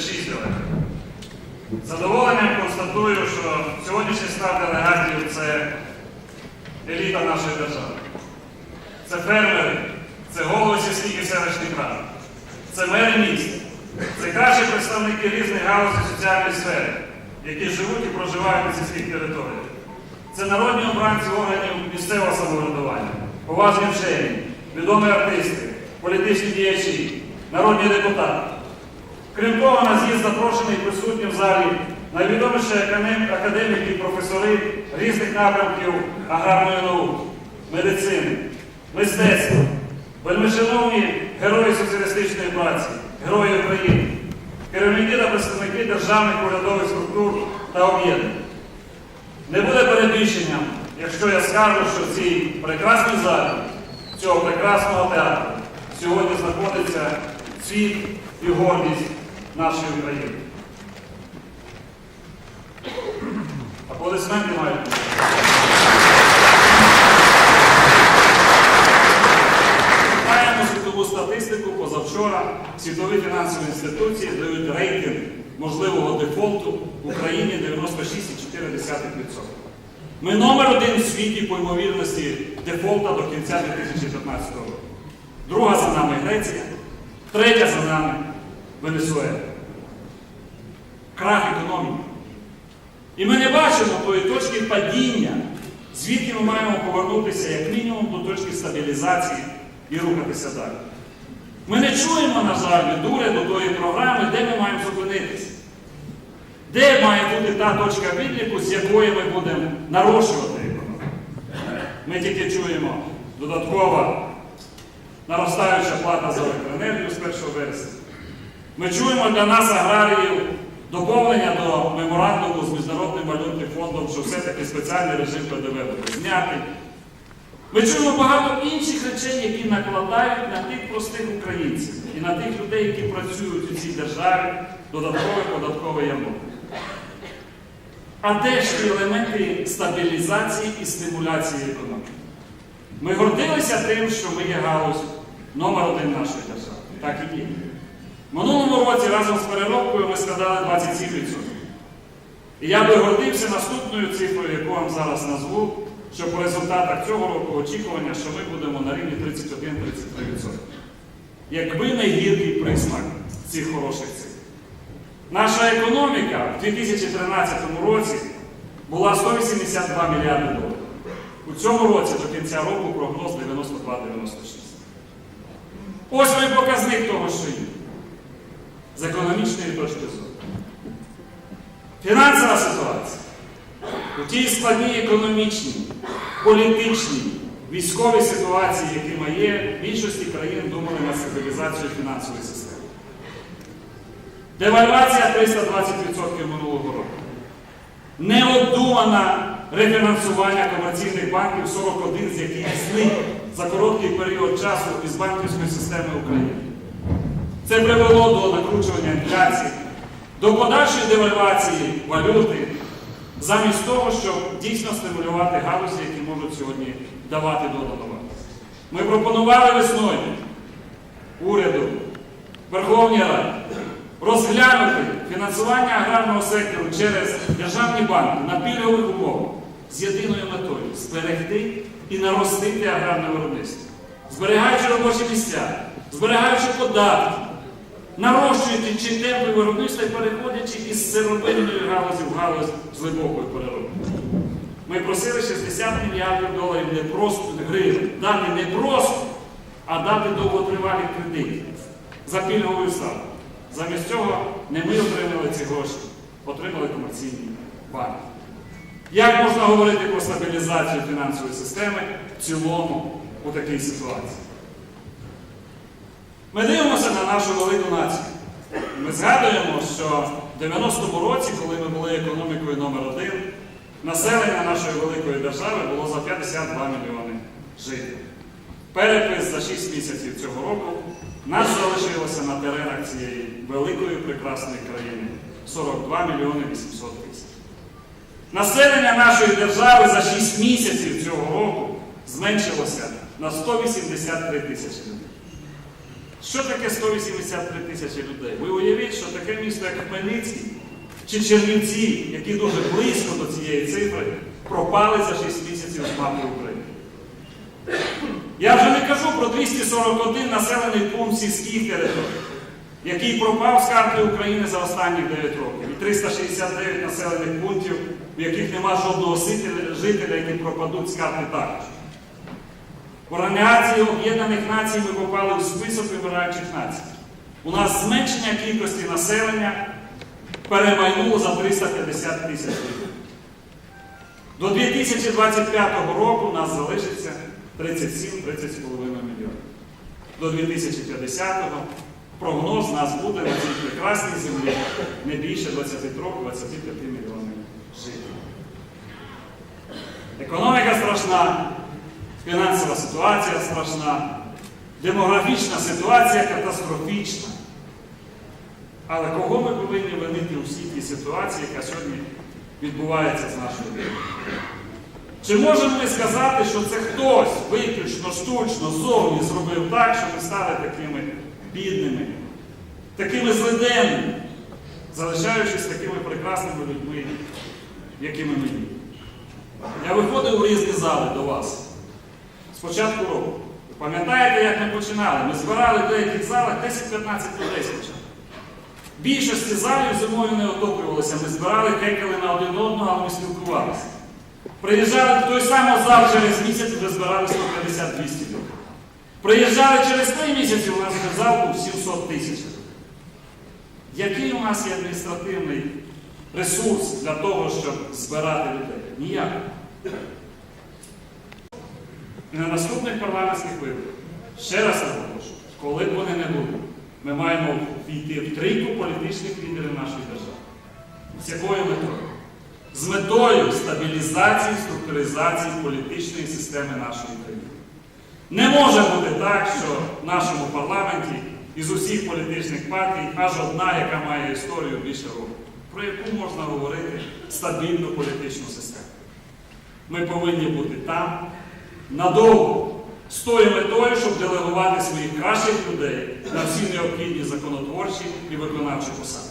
З Задоволенням констатую, що сьогоднішній склад делегатів це еліта нашої держави. Це фермери, це голови сільських і селищних рад, це мери міст, це кращі представники різних галузей соціальної сфери, які живуть і проживають на сільських територіях. Це народні обранці органів місцевого самоврядування, поважні вчені, відомі артисти, політичні діячі, народні депутати. Крім того, на з'їзд запрошений присутні в залі найвідоміші академіки і професори різних напрямків аграрної науки, медицини, мистецтва, вельмишановні герої соціалістичної праці, герої України, керівники та представники державних урядових структур та об'єднань. Не буде перебільшенням, якщо я скажу, що в цій прекрасній залі, цього прекрасного театру сьогодні знаходиться цвіт і гордість нашої України. Аплодисменти мають. Маємо світову статистику позавчора. Світові фінансові інституції дають рейтинг можливого дефолту в Україні 96,4%. Ми номер один в світі по ймовірності дефолта до кінця 2015 року. Друга за нами Греція, третя за нами Венесуела. Крах економіки. І ми не бачимо тої точки падіння, звідки ми маємо повернутися як мінімум до точки стабілізації і рухатися далі. Ми не чуємо, на жаль, від уряду тої програми, де ми маємо зупинитися. Де має бути та точка відліку, з якої ми будемо нарощувати економіку? Ми тільки чуємо додаткова наростаюча плата за електроенергію з 1 вересня. Ми чуємо для нас, аграріїв, доповнення до меморандуму з Міжнародним валютним фондом, що все-таки спеціальний режим ПДВ буде знятий. Ми чуємо багато інших речей, які накладають на тих простих українців і на тих людей, які працюють у цій державі, додаткове податкове ямок. А де ж елементи стабілізації і стимуляції економіки? Ми гордилися тим, що ми є галузь номер один нашої держави. Так і є. Минулому році разом з переробкою ми складали 27%. І я би гордився наступною цифрою, яку вам зараз назву, що по результатах цього року очікування, що ми будемо на рівні 31-33%. Якби не гіркий присмак цих хороших цифр. Наша економіка в 2013 році була 182 мільярди доларів. У цьому році до кінця року прогноз 92-96. Ось ми показник того, що є. З економічної точки зору. Фінансова ситуація. У тій складній економічній, політичній, військовій ситуації, які ми є, в більшості країн думали на стабілізацію фінансової системи. Девальвація 320% минулого року. Необдумане рефінансування комерційних банків 41, з яких зник за короткий період часу із банківської системи України. Це привело до накручування інфляції, до подальшої девальвації валюти, замість того, щоб дійсно стимулювати галузі, які можуть сьогодні давати додану вартість. Ми пропонували весною уряду, Верховній Раді розглянути фінансування аграрного сектору через державні банки на пільгових умовах з єдиною метою зберегти і наростити аграрне виробництво, зберігаючи робочі місця, зберігаючи податки, нарощуючи чи темпи виробництва і переходячи із сировинної галузі в галузь з глибокою переробки. Ми просили 60 мільярдів доларів не просто гривень, дати не просто, а дати довготривалі кредити за пільговою ставкою. Замість цього не ми отримали ці гроші, отримали комерційні банки. Як можна говорити про стабілізацію фінансової системи в цілому у такій ситуації? Ми дивимося нашу велику націю. Ми згадуємо, що в 90-му році, коли ми були економікою номер один, населення нашої великої держави було за 52 мільйони жителів. Перепис за 6 місяців цього року нас залишилося на теренах цієї великої прекрасної країни 42 мільйони 800 тисяч. Населення нашої держави за 6 місяців цього року зменшилося на 183 тисячі людей. Що таке 183 тисячі людей? Ви уявіть, що таке місто, як Хмельницький, чи Чернівці, які дуже близько до цієї цифри, пропали за 6 місяців з мапи України. Я вже не кажу про 241 населений пункт сільських територій, який пропав з карти України за останні 9 років, і 369 населених пунктів, в яких нема жодного жителя, які пропадуть з карти також. Організації Об'єднаних Націй ми попали в список вибираючих націй. У нас зменшення кількості населення перемайнуло за 350 тисяч людей. До 2025 року у нас залишиться 37-30,5 мільйонів. До 2050-го прогноз нас буде на цій прекрасній землі не більше 23-25 мільйонів жителів. Економіка страшна, фінансова ситуація страшна, демографічна ситуація катастрофічна. Але кого ми повинні винити у всій тій ситуації, яка сьогодні відбувається з нашою країною? Чи можемо ми сказати, що це хтось виключно штучно ззовні зробив так, що ми стали такими бідними, такими злиденними, залишаючись такими прекрасними людьми, якими ми є? Я виходив у різні зали до вас з початку року. Ви пам'ятаєте, як ми починали? Ми збирали в деяких залах 10-15 людей спочатку. Більшості залів зимою не отоплювалися. Ми збирали, хекали на один одного, але ми спілкувалися. Приїжджали в той самий зал через місяць, вже збирали 150-200 людей. Приїжджали через три місяці, у нас вже зал був 700 тисяч. Який у нас є адміністративний ресурс для того, щоб збирати людей? Ніякий. На наступних парламентських виборах, ще раз наголошую, коли б вони не були, ми маємо війти в трійку політичних лідерів нашої держави. З якою метою? З метою стабілізації, структуризації політичної системи нашої країни. Не може бути так, що в нашому парламенті із усіх політичних партій аж одна, яка має історію більше років, про яку можна говорити стабільну політичну систему. Ми повинні бути там надовго, з тою метою, щоб делегувати своїх кращих людей на всі необхідні законотворчі і виконавчі посади.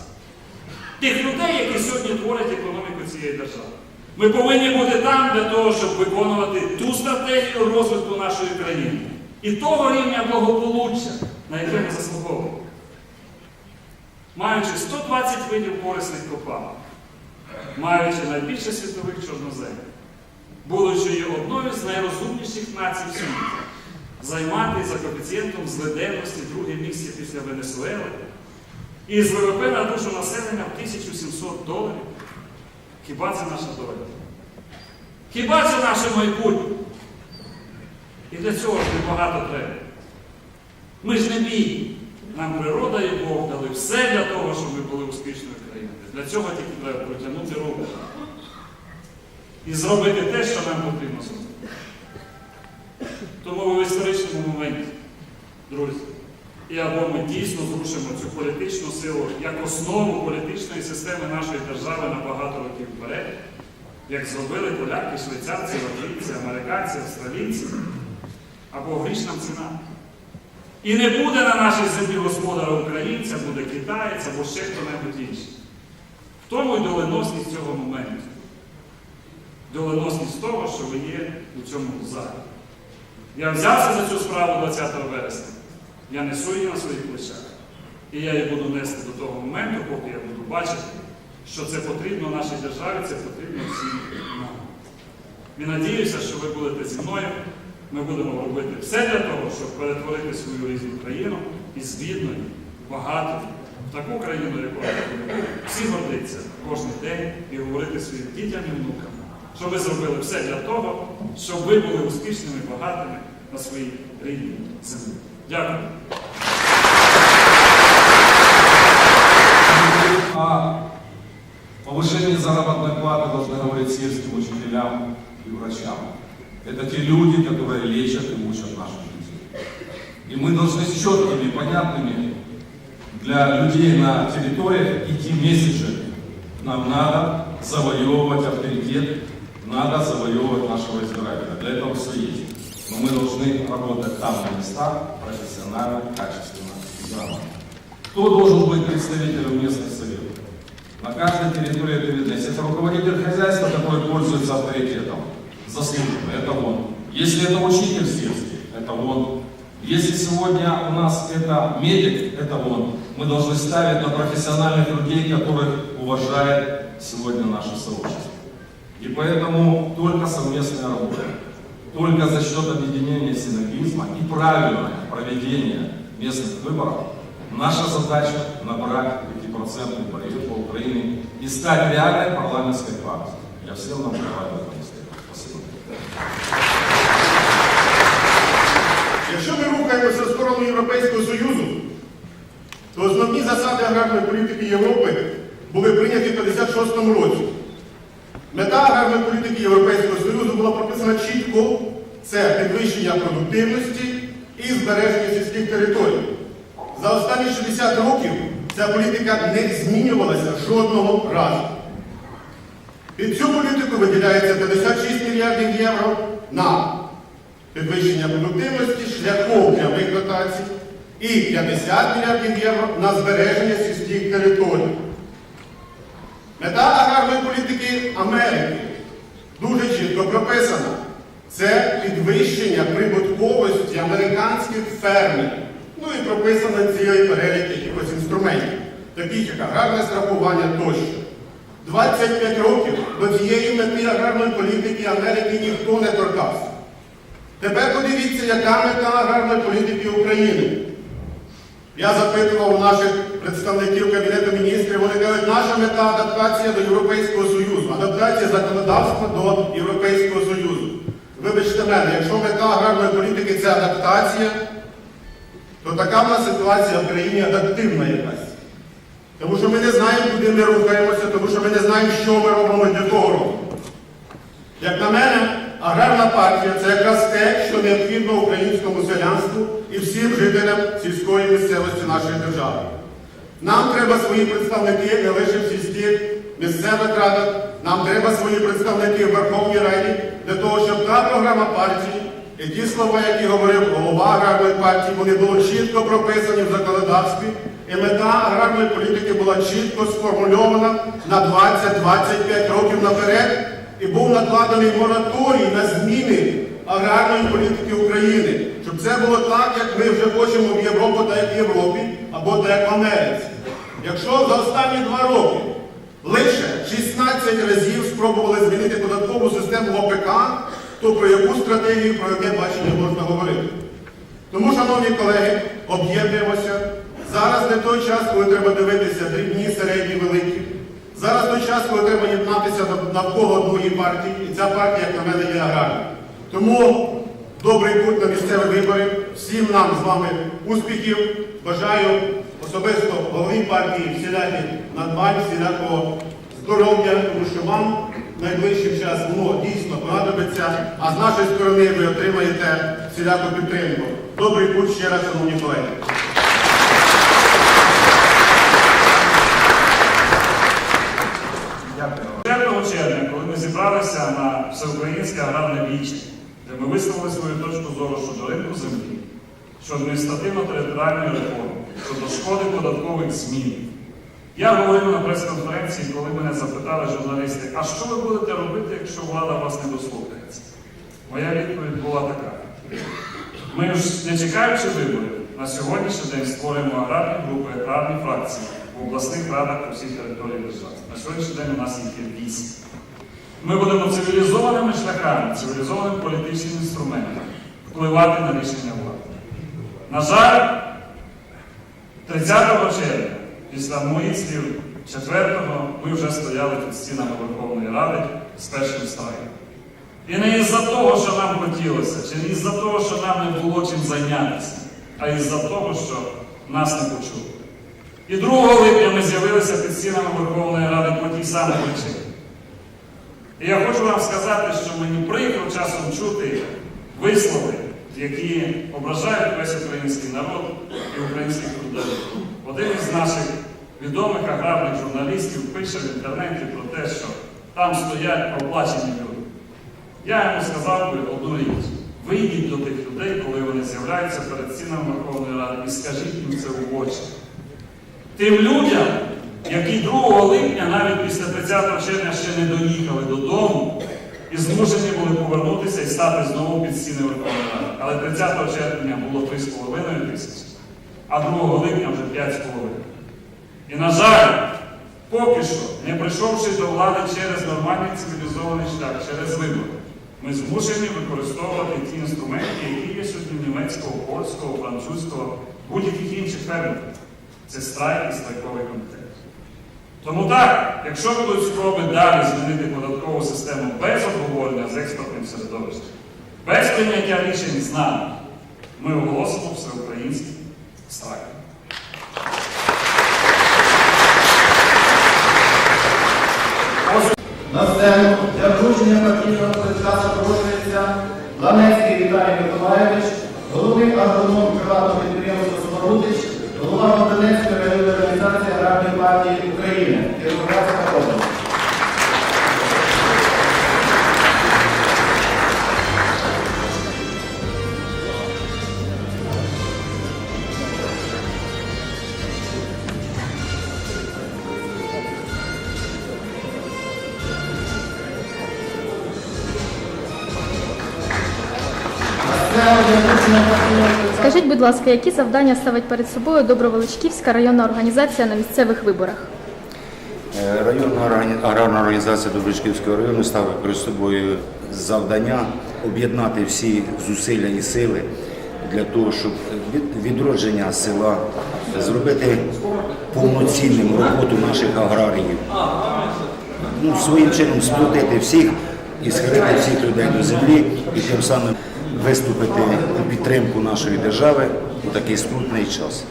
Тих людей, які сьогодні творять економіку цієї держави. Ми повинні бути там для того, щоб виконувати ту стратегію розвитку нашої країни і того рівня благополуччя, на яке ми заслуговуємо. Маючи 120 видів корисних копалин, маючи найбільше світових чорноземів, будучи одною з найрозумніших націй світі, займати за коефіцієнтом злиденності друге місце після Венесуели і з ВВП на душу населення в 1700 доларів. Хіба це наша доля? Хіба це наше майбутнє? І для цього ж небагато треба. Ми ж не бій. Нам природа і Бог дали все для того, щоб ми були успішною країною. Для цього тільки треба протягнути руку і зробити те, що нам потрібно зробити. Тому ви в історичному моменті, друзі, і або ми дійсно зрушимо цю політичну силу як основу політичної системи нашої держави на багато років вперед, як зробили поляки, швейцарці, латвійці, американці, австралійці, або гріш нам ціна. І не буде на нашій землі господара українця, буде китаєць або ще хто-небудь інший. В тому й доленосність цього моменту. Доленосність того, що ви є у цьому залі. Я взявся за цю справу 20 вересня. Я несу її на своїх плечах. І я її буду нести до того моменту, поки я буду бачити, що це потрібно нашій державі, це потрібно всім нам. І надіюся, що ви будете зі мною. Ми будемо робити все для того, щоб перетворити свою різну країну із бідної, багатої, в таку країну, якою всі гордиться кожен день і говорити своїм дітям і внукам, що ви зробили все для того, щоб ви були успішними, багатими на своїй рідній землі. Дякую. О повышении заработной платы должны говорить сельским учителям и врачам. Это те люди, которые лечат и мучат наших детей. И мы должны с четкими, понятными для людей на территориях идти месседжи. Нам надо завоевывать авторитет, надо завоевывать нашего избирателя. Для этого все есть. Но мы должны работать там на местах профессионально, качественно и грамотно. Кто должен быть представителем местных советов? На каждой территории это видно. Если это руководитель хозяйства, который пользуется авторитетом, заслуженно, это он. Если это учитель сельский, это он. Если сегодня у нас это медик, это он. Мы должны ставить на профессиональных людей, которых уважает сегодня наше сообщество. И поэтому только совместная работа, только за счет объединения синергизма и правильное проведение местных выборов наша задача набрать 5% барьер по Украине и стать реальной парламентской партией. Я всем нам желаю в этом успеха. Спасибо. Якщо ми рухаємося в сторону Європейського Союзу, то основні засади аграрної політики Європи були прийняті в 56-му році. Мета аграрної політики Європейського Союзу була прописана чітко це підвищення продуктивності і збереження сільських територій. За останні 60 років ця політика не змінювалася жодного разу. Під цю політику виділяється 56 мільярдів євро на підвищення продуктивності шляхом прямих дотацій і 50 мільярдів євро на збереження сільських територій. Мета аграрної політики Америки дуже чітко прописана. Це підвищення прибутковості американських фермерів. Ну і прописано цілий перелік якихось інструментів, таких як аграрне страхування тощо. 25 років до цієї мети аграрної політики Америки ніхто не торкався. Тепер подивіться, яка мета аграрної політики України. Я запитував у наших представників Кабінету міністрів, вони кажуть, наша мета адаптація до Європейського Союзу, адаптація законодавства до Європейського Союзу. Вибачте мене, якщо мета аграрної політики це адаптація, то така в нас ситуація в країні адаптивна якась. Тому що ми не знаємо, куди ми рухаємося, тому що ми не знаємо, що ми робимо для того робимо. Як на мене, аграрна партія це якраз те, що необхідно українському селянству і всім жителям сільської місцевості нашої держави. Нам треба свої представники не лише в сільських місцевих радах, нам треба свої представники в Верховній Раді для того, щоб та програма партії і ті слова, які говорив голова аграрної партії, вони були чітко прописані в законодавстві, і мета аграрної політики була чітко сформульована на 20-25 років наперед, і був накладений мораторій на зміни аграрної політики України, щоб це було так, як ми вже хочемо в Європу, так як в Європі, або так як в Америці. Якщо за останні два роки лише 16 разів спробували змінити податкову систему ОПК, то про яку стратегію, про яке бачення можна говорити? Тому, шановні колеги, об'єднуємося. Зараз не той час, коли треба дивитися дрібні, середні, великі. Час, коли треба єднатися навколо одної партії, і ця партія, як на мене, є аграрна. Тому добрий путь на місцеві вибори. Всім нам з вами успіхів. Бажаю особисто голові партії всіляких надбань, всілякого здоров'я, тому що вам найближчим часом воно дійсно понадобиться, а з нашої сторони ви отримаєте всіляку підтримку. Добрий путь ще раз, шановні колеги. Дякую. 4 червня, коли ми на всеукраїнське аграрне віче, де ми висловили свою точку зору щодо ринку землі, щодо адміністративно-територіальної реформи, щодо шкоди податкових змін. Я говорив на прес-конференції, коли мене запитали журналісти, а що ви будете робити, якщо влада вас не дослухається? Моя відповідь була така. Ми ж, не чекаючи виборів, на сьогоднішній день створюємо аграрні групи, аграрні фракції в обласних радах по всій території держави. На сьогоднішній день у нас їх є вісім. Ми будемо цивілізованими шляхами, цивілізованим політичним інструментом впливати на рішення влади. На жаль, 30 червня, після моїх слів 4-го, ми вже стояли під стінами Верховної Ради з першим страйком. І не із-за того, що нам хотілося, чи не із-за того, що нам не було чим зайнятися, а із-за того, що нас не почули. І 2 липня ми з'явилися під стінами Верховної Ради по тій самій причині. І я хочу вам сказати, що мені прикро часом чути вислови, які ображають весь український народ і українських трударів. Один із наших відомих аграрних журналістів пише в інтернеті про те, що там стоять проплачені люди. Я йому сказав би одну річ. Вийдіть до тих людей, коли вони з'являються перед стінами Верховної Ради, і скажіть їм це в очі. Тим людям, які 2 липня, навіть після 30 червня, ще не доїхали додому і змушені були повернутися і стати знову під стіни Верховної Ради. Але 30 червня було 3,5 тисячі, а 2 липня вже 5,5. І, на жаль, поки що, не прийшовши до влади через нормальний цивілізований шлях, через вибори, ми змушені використовувати ті інструменти, які є сьогодні німецького, польського, французького, будь-яких інших фермерів. Це страйк і страйковий комітет. Тому так, якщо будуть спроби далі змінити податкову систему без обговорення з експортним середовищем, без прийняття рішень з нами, ми оголосимо всеукраїнський страйк. На сцену для вручення партійного листка запрошується Ланецький Віталій Миколаєвич, головний агроном приватного підприємства Сумарудич, голова Богданецької Скажіть, будь ласка, які завдання ставить перед собою Добровеличківська районна організація на місцевих виборах? Е, Районна аграрна організація Добричківського району ставить перед собою завдання об'єднати всі зусилля і сили для того, щоб відродження села зробити повноцінним роботу наших аграріїв. Ну, своїм чином сплотити всіх і схилити всіх людей до землі і тим самим виступити у підтримку нашої держави у такий скрутний час.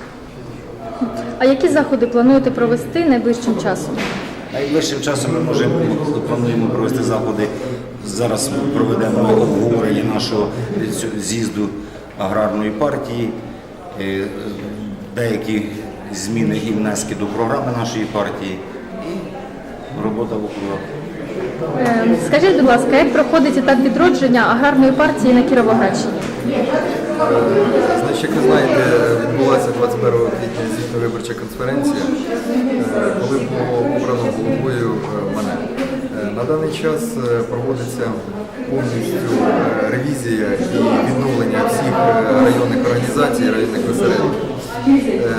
А які заходи плануєте провести найближчим часом? Найближчим часом ми можемо плануємо провести заходи. Зараз проведемо обговорення нашого з'їзду аграрної партії, е, деякі зміни і внески до програми нашої партії і робота в округах. Е, Скажіть, будь ласка, як проходить етап відродження аграрної партії на Кіровоградщині? Значить, як ви знаєте, відбулася 21 квітня звітна виборча конференція, е, коли було обрано головою е, мене. Е, На даний час проводиться повністю ревізія і відновлення всіх е, районних організацій, районних осередків. Е,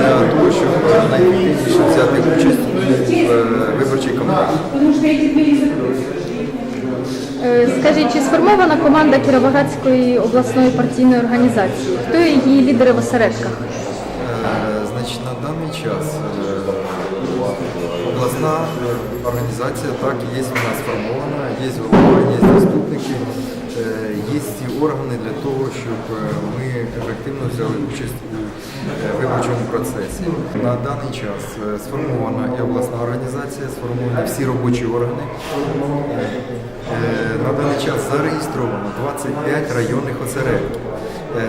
Для того, щоб найактивніше взяти участь у е, виборчій кампанії. Е, Скажіть, чи сформована команда Кіровоградської обласної партійної організації? Хто її лідери в осередках? Е, Значить, на даний час е, обласна організація так є нас сформована, є голова, є заступники, е, є ті органи для того, щоб ми ефективно взяли участь у виборчому процесі. На даний час е, сформована і обласна організація, сформовані всі робочі органи. Е, На даний час зареєстровано 25 районних осередків. Е,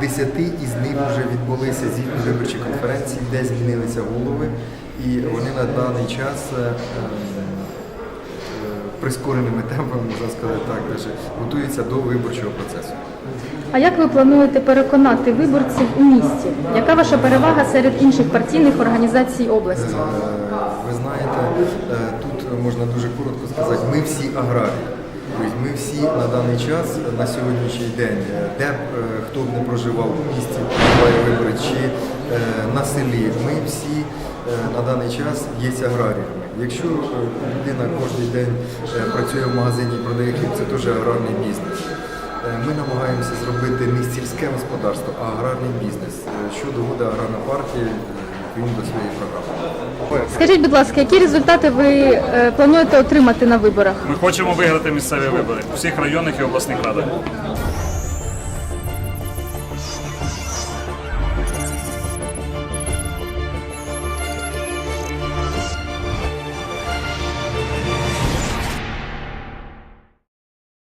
Десяти із них вже відбулися звітні виборчі конференції, де змінилися голови, і вони на даний час прискореними темпами, можна сказати так, готуються до виборчого процесу. А як ви плануєте переконати виборців у місті? Яка ваша перевага серед інших партійних організацій області? Е, Ви знаєте, е, тут можна дуже коротко сказати, ми всі аграрії. Тобто ми всі на даний час, на сьогоднішній день, е, де б хто б не проживав у місті, вибори, чи на селі, ми всі на даний час є аграріями. Якщо людина кожен день працює в магазині і продає хліб, це теж аграрний бізнес. Е, Ми намагаємося зробити не сільське господарство, а аграрний бізнес. Е, Що доводить аграрна партія е, відповідно до своєї програми. Скажіть, будь ласка, які результати ви е, плануєте отримати на виборах? Ми хочемо виграти місцеві вибори у всіх районних і обласних радах.